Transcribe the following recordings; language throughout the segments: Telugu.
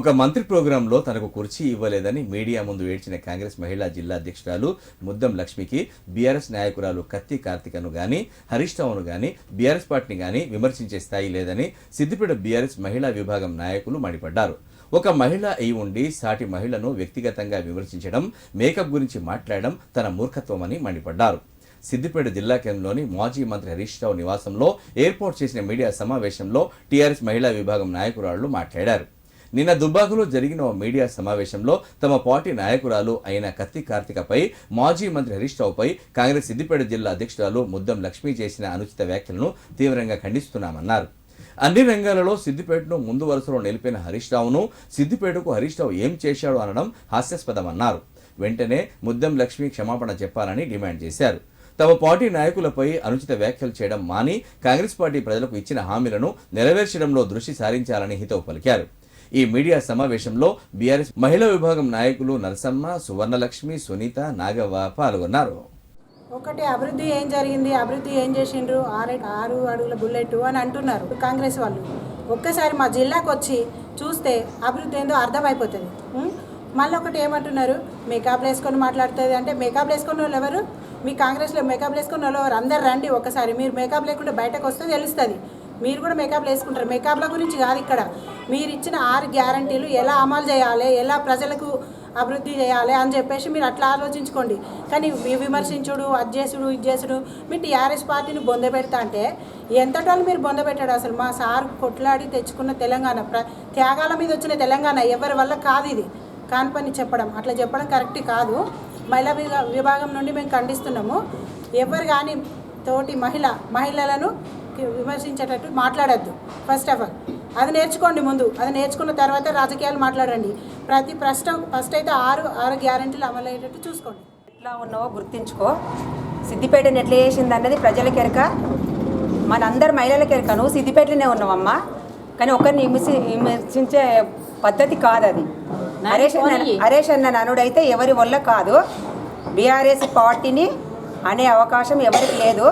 ఒక మంత్రి ప్రోగ్రాంలో తనకు కుర్చీ ఇవ్వలేదని మీడియా ముందు ఏడ్చిన కాంగ్రెస్ మహిళా జిల్లా అధ్యక్షురాలు ముద్దం లక్ష్మికి బీఆర్ఎస్ నాయకురాలు కత్తి కార్తికను గాని హరీష్ రావును గాని బీఆర్ఎస్ పార్టీని గాని విమర్శించే స్థాయి లేదని సిద్దిపేట బీఆర్ఎస్ మహిళా విభాగం నాయకులు మండిపడ్డారు. ఒక మహిళ అయి ఉండి సాటి మహిళను వ్యక్తిగతంగా విమర్శించడం మేకప్ గురించి మాట్లాడడం తన మూర్ఖత్వమని మండిపడ్డారు. సిద్దిపేట జిల్లా కేంద్రంలోని మాజీ మంత్రి హరీష్ రావు నివాసంలో ఏర్పాటు చేసిన మీడియా సమావేశంలో టీఆర్ఎస్ మహిళా విభాగం నాయకురాళ్ళు మాట్లాడారు. నిన్న దుబ్బాకులో జరిగిన ఓ మీడియా సమావేశంలో తమ పార్టీ నాయకురాలు అయిన కత్తి కార్తికపై మాజీ మంత్రి హరీష్ రావుపై కాంగ్రెస్ సిద్దిపేట జిల్లా అధ్యక్షురాలు ముద్దం లక్ష్మి చేసిన అనుచిత వ్యాఖ్యలను తీవ్రంగా ఖండిస్తున్నామన్నారు. అన్ని రంగాలలో సిద్దిపేటను ముందు వరుసలో నిలిపిన హరీష్ రావును సిద్దిపేటకు హరీష్ రావు ఏం చేశాడు అనడం హాస్యాస్పదమన్నారు. వెంటనే ముద్దం లక్ష్మి క్షమాపణ చెప్పాలని డిమాండ్ చేశారు. తమ పార్టీ నాయకులపై అనుచిత వ్యాఖ్యలు చేయడం మాని కాంగ్రెస్ పార్టీ ప్రజలకు ఇచ్చిన హామీలను నెరవేర్చడంలో దృష్టి సారించాలని హితవు పలికారు. ఈ మీడియా సమావేశంలో బీఆర్ఎస్ మహిళా విభాగం నాయకులు నరసమ్మ సువర్ణలక్ష్మి సునీత నాగవ్వ పాల్గొన్నారు. ఒకటి అభివృద్ధి ఏం జరిగింది? అభివృద్ధి ఏం చేసిండ్రు? ఆరు ఆరు అడుగుల బుల్లెట్ అని అంటున్నారు కాంగ్రెస్ వాళ్ళు. ఒక్కసారి మా జిల్లాకు వచ్చి చూస్తే అభివృద్ధి ఏందో అర్థమైపోతుంది. మళ్ళీ ఒకటి ఏమంటున్నారు? మేకప్ వేసుకొని మాట్లాడుతుంది అంటే మేకప్ వేసుకున్న వాళ్ళు ఎవరు? మీ కాంగ్రెస్లో మేకప్ వేసుకున్న వాళ్ళు ఎవరు? అందరు రండి ఒకసారి మీరు మేకప్ లేకుండా బయటకు వస్తే తెలుస్తుంది. మీరు కూడా మేకప్ వేసుకుంటారు. మేకప్ల గురించి కాదు ఇక్కడ. మీరు ఇచ్చిన ఆరు గ్యారంటీలు ఎలా అమలు చేయాలి ఎలా ప్రజలకు అభివృద్ధి చేయాలి అని చెప్పేసి మీరు అట్లా ఆలోచించుకోండి. కానీ విమర్శించుడు అది చేసుడు ఇది చేసుడు మీ టీఆర్ఎస్ పార్టీని బొంద పెడతా అంటే ఎంతటోళ్ళు మీరు బొంద పెట్టాడు అసలు? మా సార్ కొట్లాడి తెచ్చుకున్న తెలంగాణ ప్ర త్యాగాల మీద వచ్చిన తెలంగాణ ఎవరి వల్ల కాదు ఇది. కాని పని చెప్పడం. అట్లా చెప్పడం కరెక్ట్ కాదు. మహిళా విభాగం నుండి మేము ఖండిస్తున్నాము. ఎవరు కానీ తోటి మహిళ మహిళలను విమర్శించేటట్టు మాట్లాడద్దు. ఫస్ట్ ఆఫ్ ఆల్ అది నేర్చుకోండి ముందు. అది నేర్చుకున్న తర్వాత రాజకీయాలు మాట్లాడండి. ప్రతి ప్రశ్న ఫస్ట్ అయితే ఆరు ఆరు గ్యారంటీలు అమలు అయ్యేటట్టు చూసుకోండి. ఎట్లా ఉన్నావో గుర్తించుకో. సిద్దిపేటని ఎట్లా చేసింది అన్నది ప్రజలకి ఎరక మనందరు మహిళలకి ఎరక నువ్వు సిద్దిపేటలోనే ఉన్నావమ్మా. కానీ ఒకరిని విమర్శి విమర్శించే పద్ధతి కాదు అది హరేష్ అన్న హరేష్ అన్న ననుడైతే ఎవరి వల్ల కాదు. బీఆర్ఎస్ పార్టీని అనే అవకాశం ఎవరికి లేదు.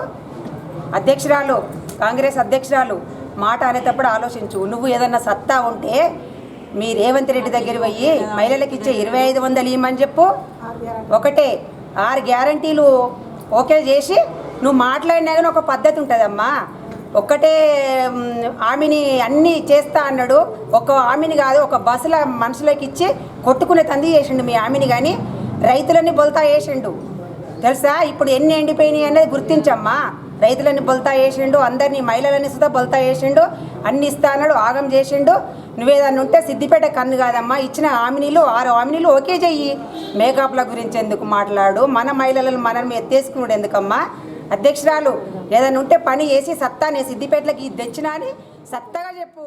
అధ్యక్షురాలు కాంగ్రెస్ అధ్యక్షురాలు మాట అనేటప్పుడు ఆలోచించు. నువ్వు ఏదన్నా సత్తా ఉంటే మీ రేవంత్ రెడ్డి దగ్గర పోయి మహిళలకు ఇచ్చే ఇరవై ఐదు వందలు ఇవ్వమని చెప్పు. ఒకటే ఆరు గ్యారంటీలు ఓకే చేసి నువ్వు మాట్లాడినా కానీ ఒక పద్ధతి ఉంటుందమ్మా. ఒక్కటే ఆమెని అన్నీ చేస్తా అన్నాడు. ఒక ఆమెని కాదు ఒక బస్సుల మనుషులకి ఇచ్చి కొట్టుకునే తంది చేసిండు మీ ఆమెని కానీ రైతులని బొల్తా వేసిండు తెలుసా? ఇప్పుడు ఎన్ని ఎండిపోయినాయి అనేది గుర్తించమ్మా. రైతులని బొల్తా వేసిండు అందరినీ మహిళలని సుధా బొల్తా వేసిండు అన్ని ఇస్తానడు ఆగం చేసిండు. నువ్వేదన్నా ఉంటే సిద్దిపేట కన్ను కాదమ్మా ఇచ్చిన హామీలు ఆరు హామీలు ఓకే చెయ్యి. మేకప్ల గురించి ఎందుకు మాట్లాడు? మన మహిళలను మనం ఎత్తేసుకున్నాడు ఎందుకమ్మా? అధ్యక్షురాలు ఏదైనా ఉంటే పని చేసి సత్తా నేను సిద్దిపేటలకి ఇది తెచ్చినా అని సత్తగా చెప్పు.